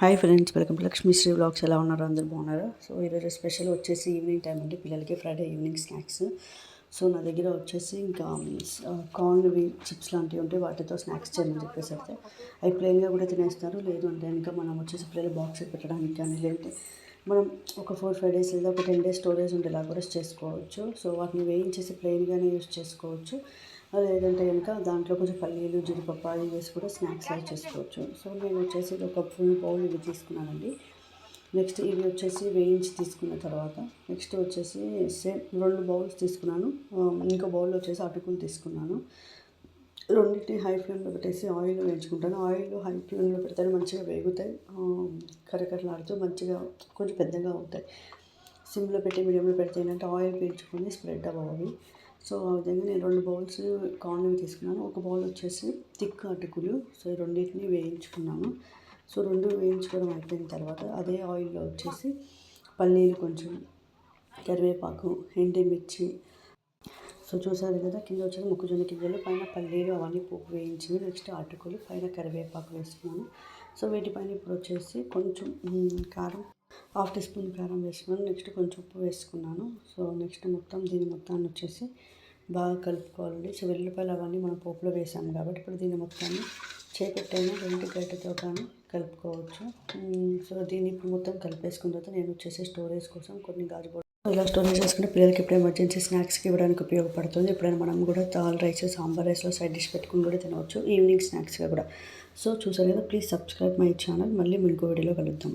Hi friends welcome to Sri blogs ఎలా ఉన్నారు? అందరూ బాగున్నారు? సో ఈరోజు స్పెషల్ వచ్చేసి ఈవినింగ్ టైం అండి. పిల్లలకి ఫ్రైడే ఈవినింగ్ స్నాక్స్ సో నా దగ్గర వచ్చేసి ఇంకా um, కార్న్వి చిప్స్ లాంటివి ఉంటే వాటితో స్నాక్స్ చేయమని చెప్పేసి అయితే అవి ప్లెయిన్గా కూడా తినేస్తారు. లేదు అంటే ఇంకా మనం వచ్చేసి పిల్లలు బాక్స్ పెట్టడానికి కానీ లేదంటే మనం ఒక ఫోర్ ఫైవ్ డేస్ లేదా ఒక టెన్ డేస్ స్టోరేజ్ ఉండేలా కూడా చేసుకోవచ్చు. సో వాటిని వేయించేసి ప్లెయిన్గానే యూస్ చేసుకోవచ్చు. లేదంటే కనుక దాంట్లో కొంచెం పల్లీలు జీడిపప్పు అది వేసి కూడా స్నాక్స్ లాగా చేసుకోవచ్చు. సో నేను వచ్చేసి ఒక ఫుల్ బౌల్ ఇవి తీసుకున్నానండి. నెక్స్ట్ ఇవి వచ్చేసి వేయించి తీసుకున్న తర్వాత నెక్స్ట్ వచ్చేసి సేమ్ రెండు బౌల్స్ తీసుకున్నాను. ఇంకో బౌల్ వచ్చేసి అటుకులు తీసుకున్నాను. రెండింటిని హై ఫ్లేమ్లో పెట్టేసి ఆయిల్ వేయించుకుంటాను. ఆయిల్ హై ఫ్లేమ్లో పెడితే మంచిగా వేగుతాయి. కరకరలాడుతూ మంచిగా కొంచెం పెద్దగా అవుతాయి. సిమ్లో పెట్టి మీడియంలో పెడితే ఏంటంటే ఆయిల్ పీల్చుకొని స్ప్రెడ్ అవ్వాలి సో ఆ విధంగా నేను రెండు బౌల్స్ కార్న్వి తీసుకున్నాను. ఒక బౌల్ వచ్చేసి థిక్ అటుకులు. సో ఈ రెండింటిని వేయించుకున్నాను. సో రెండు వేయించుకోవడం అయిపోయిన తర్వాత అదే ఆయిల్లో వచ్చేసి పల్లీలు కొంచెం కరివేపాకు ఎండిమిర్చి. సో చూసారు కదా కింద వచ్చేసి మొక్కజొన్న గింజలు పైన పల్లీలు అవన్నీ పోపు వేయించి నెక్స్ట్ అటుకులు పైన కరివేపాకు వేసుకున్నాను సో వీటిపైన ఇప్పుడు వచ్చేసి కొంచెం కారం హాఫ్ టీ స్పూన్ కారం వేసుకున్నాను. నెక్స్ట్ కొంచెం ఉప్పు వేసుకున్నాను. సో నెక్స్ట్ మొత్తం దీని మొత్తాన్ని వచ్చేసి బాగా కలుపుకోవాలండి. సో వెల్లుల్లిపాయలు అవన్నీ మనం పోపులో వేసాము కాబట్టి ఇప్పుడు దీని మొత్తాన్ని చేపెట్టైనా రెండు గడ్డతో కానీ కలుపుకోవచ్చు. సో దీన్ని ఇప్పుడు మొత్తం కలిపేసుకున్న తర్వాత నేను వచ్చేసి స్టోరేజ్ కోసం కొన్ని గాజు బోర్డు ఇలా స్టోరేజ్ చేసుకుంటే పిల్లలకి ఎప్పుడు ఎమర్జెన్సీ స్నాక్స్కి ఇవ్వడానికి ఉపయోగపడుతుంది. ఎప్పుడైనా మనం కూడా తాల్ రైస్ సాంబార్ రైస్లో సైడ్ డిష్ పెట్టుకుని కూడా తినవచ్చు. ఈవినింగ్ స్నాక్స్గా కూడా. సో చూసారు కదా ప్లీజ్ సబ్స్క్రైబ్ మై ఛానల్. మళ్ళీ ఇంకో వీడియోలో కలుద్దాం.